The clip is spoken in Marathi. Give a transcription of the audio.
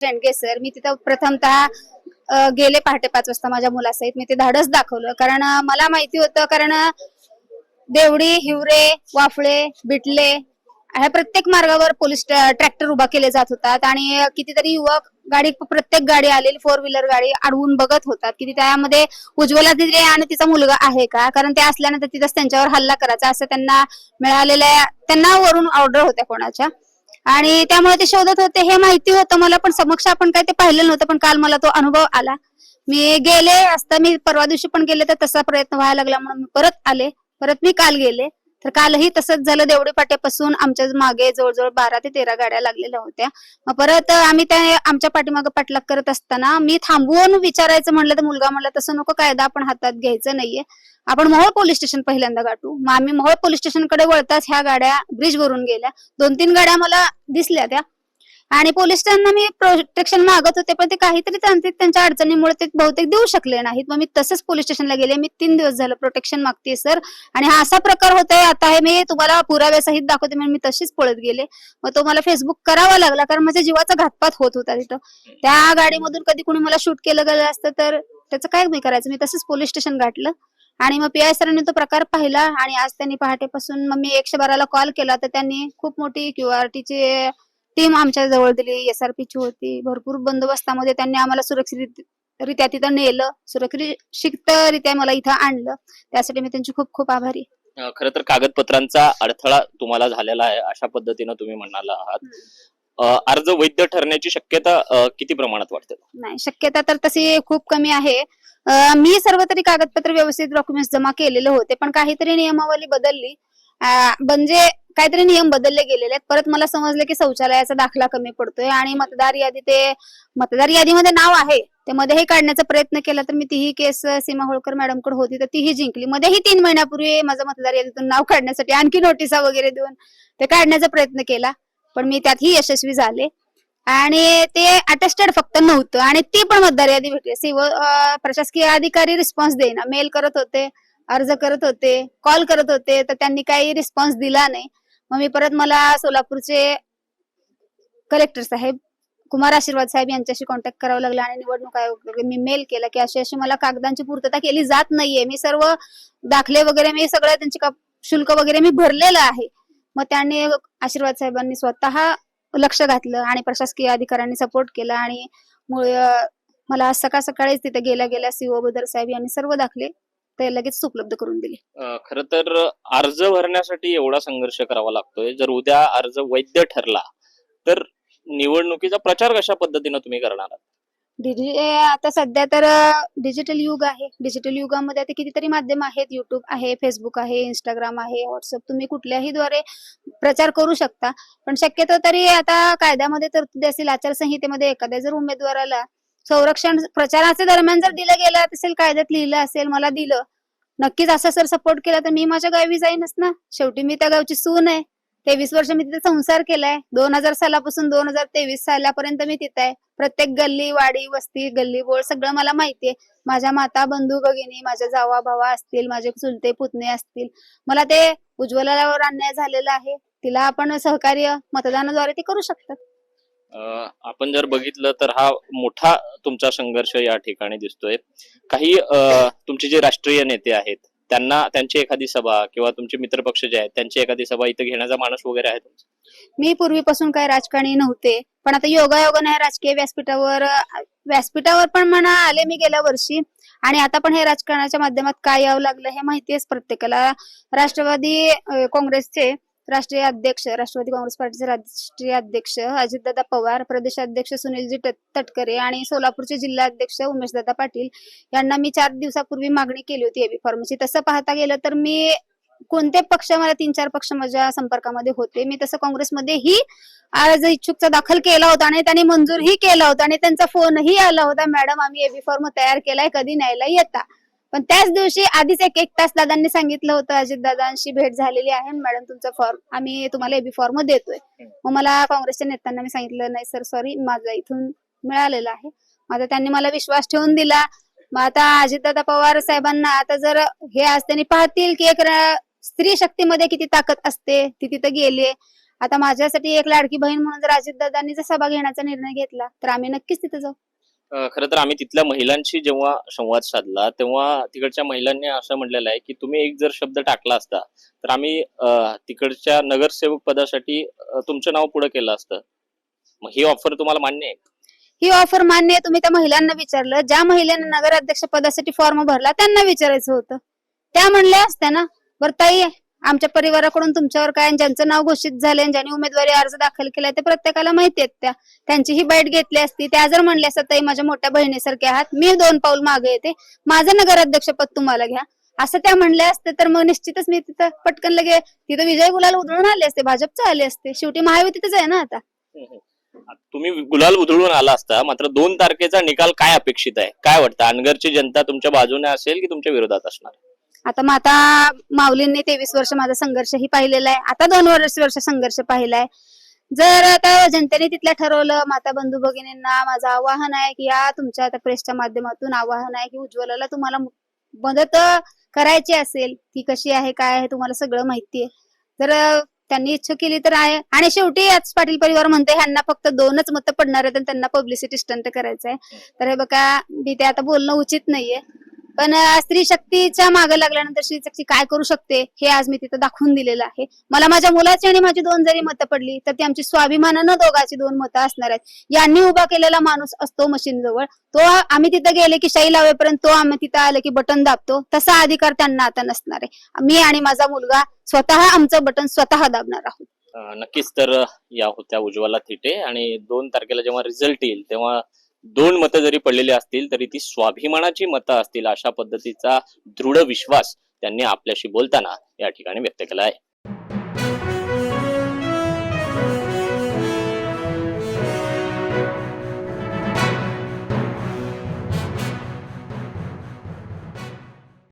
शेंडगे सर मी तिथं प्रथमतः गेले पहाटे पाच वाजता माझ्या मुलासहित. मी ते धाडस दाखवलं. कारण मला माहिती होतं कारण देवडी हिवरे वाफळे बिटले ह्या प्रत्येक मार्गावर पोलीस ट्रॅक्टर उभा केले जात होतात. आणि कितीतरी युवक गाडी प्रत्येक गाडी आलेली फोर व्हीलर गाडी अडवून बघत होतात. की त्यामध्ये उज्ज्वला दिदी आणि तिचा मुलगा आहे का? कारण ते असल्यानंतर तिथंच त्यांच्यावर हल्ला करायचा असं त्यांना मिळालेल्या त्यांना वरून ऑर्डर होत्या कोणाच्या. आणि त्यामुळे ते शोधत होते हे माहिती होतं मला पण समक्ष आपण काय ते पाहिलेलं नव्हतं पण काल मला तो अनुभव आला. मी गेले असता मी परवा दिवशी पण गेले तर तसा प्रयत्न व्हायला लागला म्हणून मी परत आले. परत मी काल गेले. तर कालही तसंच झालं देवडी पाट्यापासून आमच्या मागे जवळजवळ बारा ते तेरा गाड्या लागलेल्या होत्या. मग परत आम्ही त्या आमच्या पाठीमागे पाठलाग करत असताना मी थांबवून विचारायचं म्हणलं तर मुलगा म्हणला तसं नको कायदा आपण हातात घ्यायचं नाहीये. आपण मोहोळ पोलीस स्टेशन पहिल्यांदा गाठू. मग आम्ही मोहोळ पोलीस स्टेशनकडे वळताच ह्या गाड्या ब्रिज वरून गेल्या. दोन तीन गाड्या मला दिसल्या त्या. आणि पोलीस त्यांना मी प्रोटेक्शन मागत होते पण ते काहीतरी तांत्रिक त्यांच्या अडचणीमुळे ते बहुतेक देऊ शकले नाहीत. मग मी तसंच पोलीस स्टेशनला गेले. मी तीन दिवस झालं प्रोटेक्शन मागते सर आणि हा असा प्रकार होतोय आता हे मी तुम्हाला पुराव्यासहित दाखवते म्हणून मी तशीच पळत गेले. मग तो मला फेसबुक करावा लागला कारण माझ्या जीवाचा घातपात होत होता तिथं. त्या गाडीमधून कधी कुणी मला शूट केलं गेलं असतं तर त्याचं काय मी करायचं? मी तसंच पोलीस स्टेशन गाठलं. आणि मग पी आय सरांनी तो प्रकार पाहिला आणि आज त्यांनी पहाटेपासून मग मी एकशे बाराला कॉल. केला तर त्यांनी खूप मोठी क्यू आर टीची टीम आमच्या जवळ दिली. एस आर ची होती. भरपूर बंदोबस्तामध्ये त्यांनी आम्हाला सुरक्षित रित्या तिथं नेलं. सुरक्षितरित्या मला इथं आणलं. त्यासाठी मी त्यांची खूप खूप आभारी. खरं तर कागदपत्रांचा अडथळा तुम्हाला झालेला आहे अशा पद्धतीनं तुम्ही म्हणाला आहात. अर्ज वैध ठरण्याची शक्यता किती प्रमाणात वाटते नाही शक्यता तर तशी खूप कमी आहे. मी सर्व तरी कागदपत्र व्यवस्थित डॉक्युमेंट्स जमा केलेले होते पण काहीतरी नियमावली बदलली. म्हणजे काहीतरी नियम बदलले गेलेले आहेत. परत मला समजलं की शौचालयाचा दाखला कमी पडतोय आणि मतदार यादी ते मतदार यादीमध्ये नाव आहे. ते मध्येही काढण्याचा प्रयत्न केला तर मी तीही केस सीमा होळकर मॅडमकडे होती तर तीही जिंकली. मध्येही तीन महिन्यापूर्वी माझं मतदार यादीतून नाव काढण्यासाठी आणखी नोटिसा वगैरे देऊन ते काढण्याचा प्रयत्न केला. पण मी त्यातही यशस्वी झाले. आणि ते अटेस्टेड फक्त नव्हतं. आणि ती पण मतदार यादी भेटली सिव प्रशासकीय अधिकारी रिस्पॉन्स देईना. मेल करत होते अर्ज करत होते कॉल करत होते तर त्यांनी काही रिस्पॉन्स दिला नाही. मग मी परत मला सोलापूरचे कलेक्टर साहेब कुमार आशीर्वाद साहेब यांच्याशी कॉन्टॅक्ट करावं लागला आणि निवडणूक आयोग मी मेल केला की अशी अशी मला कागदांची पूर्तता केली जात नाहीये. मी सर्व दाखले वगैरे मी सगळं त्यांचे शुल्क वगैरे मी भरलेलं आहे. मग त्यांनी आशीर्वाद साहेबांनी स्वतः लक्ष घातलं आणि प्रशासकीय अधिकाऱ्यांनी सपोर्ट केला आणि मुळे मला आज सकाळ सकाळीच तिथे गेल्या गेल्या सीओ बदर साहेब यांनी सर्व दाखले ते लगेच उपलब्ध करून दिले खर तर अर्ज भरण्यासाठी एवढा संघर्ष करावा लागतोय जर उद्या अर्ज वैध ठरला तर निवडणुकीचा प्रचार कशा पद्धतीनं तुम्ही करणार आहात? डिजि आता सध्या तर डिजिटल युग आहे. डिजिटल युगामध्ये आता कितीतरी माध्यम आहेत. युट्यूब आहे फेसबुक आहे इंस्टाग्राम आहे व्हॉट्सअप तुम्ही कुठल्याही द्वारे प्रचार करू शकता. पण शक्यतो तरी आता कायद्यामध्ये तरतुदी असेल आचारसंहितेमध्ये एखाद्या जर उमेदवाराला संरक्षण प्रचाराच्या दरम्यान जर दिलं गेलं असेल कायद्यात लिहिलं असेल मला दिलं नक्कीच असं सर सपोर्ट केला तर मी माझ्या गावी जाईनच ना. शेवटी मी त्या गावची सून आहे. तेवीस वर्ष मी तिथे संसार केलाय. दोन हजार सालापासून दोन हजार तेवीस सालापर्यंत मी तिथे आहे. प्रत्येक गल्ली वाडी वस्ती गल्ली बोळ सगळं मला माहितीये माझ्या माता बंधू भगिनी माझ्या जावा भावा असतील माझे चुलते पुतणे असतील. मला ते उज्ज्वलावर अन्याय झालेला आहे. तिला आपण सहकार्य मतदानाद्वारे ते करू शकतात. अं, आपण जर बघितलं तर हा मोठा तुमचा संघर्ष या ठिकाणी दिसतोय. काही अं, तुमचे जे राष्ट्रीय नेते आहेत त्यांना त्यांची एखादी सभा किंवा तुमचे मित्रपक्ष जे आहेत त्यांची एखादी सभा इथं घेण्याचा माणूस वगैरे आहे तुमचा? मी पूर्वीपासून काही राजकारणी नव्हते पण आता योगायोगाने राजकीय व्यासपीठावर व्यासपीठावर पण म्हणा आले मी गेल्या वर्षी आणि आता पण हे राजकारणाच्या माध्यमात काय यावं लागलं हे माहितीच प्रत्येकाला राष्ट्रवादी काँग्रेसचे राष्ट्रीय अध्यक्ष राष्ट्रवादी काँग्रेस पार्टीचे राष्ट्रीय अध्यक्ष अजितदादा पवार प्रदेशाध्यक्ष सुनीलजी तटकरे आणि सोलापूरचे जिल्हाध्यक्ष उमेशदादा पाटील यांना मी चार दिवसापूर्वी मागणी केली होती एबी फॉर्मची. तसं पाहता गेलं तर मी कोणते पक्ष मला तीन चार पक्ष माझ्या संपर्कामध्ये होते. मी तसं काँग्रेसमध्येही आज इच्छुकचा दाखल केला होता आणि त्यांनी मंजूरही केला होता आणि त्यांचा फोनही आला होता. मॅडम आम्ही एबी फॉर्म तयार केलाय कधी न्यायला येता. पण त्याच दिवशी आधीच एक एक तास दादांनी सांगितलं होतं अजित दादांशी भेट झालेली आहे मॅडम तुमचा फॉर्म आम्ही तुम्हाला एबी फॉर्म देतोय. मग मला काँग्रेसच्या नेत्यांना मी सांगितलं नाही सर सॉरी माझा इथून मिळालेला आहे. आता त्यांनी मला विश्वास ठेवून दिला. मग आता अजितदादा पवार साहेबांना आता जर हे आज त्यांनी पाहतील की एक स्त्री शक्तीमध्ये किती ताकद असते ती तिथं गेली आता माझ्यासाठी एक लाडकी बहीण म्हणून जर अजितदादांनी जर सभा घेण्याचा निर्णय घेतला तर आम्ही नक्कीच तिथं जाऊ. खरं तर आम्ही तिथल्या महिलांशी जेव्हा संवाद साधला तेव्हा तिकडच्या महिलांनी असं म्हटलेलं आहे की तुम्ही एक जर शब्द टाकला असता तर आम्ही तिकडच्या नगरसेवक पदासाठी तुमचं नाव पुढे केलं असतं. मग ही ऑफर तुम्हाला मान्य आहे? ही ऑफर मान्य आहे. तुम्ही त्या महिलांना विचारलं. ज्या महिलांनी नगराध्यक्ष पदासाठी फॉर्म भरला त्यांना विचारायचं होतं. त्या म्हणल्या असत्या ना बरं ताई आमच्या परिवाराकडून तुमच्यावर काय ज्यांचं नाव घोषित झालंय ज्यांनी उमेदवारी अर्ज दाखल केलाय ते प्रत्येकाला माहिती आहेत त्या. त्यांची ही बाईट घेतली असती त्या जर म्हणल्या असतात ताई माझ्या मोठ्या बहिणीसारखे आहात मी दोन पाऊल मागे येते माझं नगराध्यक्षपद तुम्हाला घ्या. असं त्या म्हणल्या असते तर मग निश्चितच मी तिथं पटकन लगे तिथं विजय गुलाल उधळून आले असते भाजपचे आले असते. शेवटी महायुतीतच आहे ना आता तुम्ही गुलाल उधळून आला असता मात्र दोन तारखेचा निकाल काय अपेक्षित आहे? काय वाटतं? अनगरची जनता तुमच्या बाजूने असेल की तुमच्या विरोधात असणार? आता माता माऊलींनी तेवीस वर्ष माझा संघर्ष ही पाहिलेला आहे. आता दोन वर्ष वर्ष संघर्ष पाहिलाय जर आता जनतेने तिथल्या ठरवलं माता बंधू भगिनींना माझं आवाहन आहे की या तुमच्या आता प्रेसच्या माध्यमातून आवाहन आहे की उज्ज्वलाला तुम्हाला मदत करायची असेल ती कशी आहे काय आहे तुम्हाला सगळं माहितीये. तर त्यांनी इच्छा केली तर आहे. आणि शेवटी याच पाटील परिवार म्हणते ह्यांना फक्त दोनच मतं पडणार आहेत त्यांना पब्लिसिटी स्टंट करायचं आहे तर हे बघा मी ते आता बोलणं उचित नाहीये. पण स्त्री शक्तीच्या मागे लागल्यानंतर स्त्री शक्ती काय करू शकते हे आज मी तिथं दाखवून दिलेलं आहे. मला माझ्या मुलाची आणि माझी दोन जरी मतं पडली तर ती आमची स्वाभिमानानं दोघांची दोन मतं असणार आहेत. यांनी उभा केलेला माणूस असतो मशीन जवळ तो आम्ही तिथं गेले की शाई लावेपर्यंत तो आम्ही तिथं आलं की बटन दाबतो. तसा अधिकार त्यांना आता नसणार आहे. मी आणि माझा मुलगा स्वतः आमचं बटन स्वतः दाबणार आहोत. नक्कीच तर या होत्या उज्ज्वला थिटे आणि दोन तारखेला जेव्हा रिझल्ट येईल तेव्हा दोन मतं जरी पडलेली असतील तरी ती स्वाभिमानाची मतं असतील अशा पद्धतीचा दृढ विश्वास त्यांनी आपल्याशी बोलताना या ठिकाणी व्यक्त केला आहे.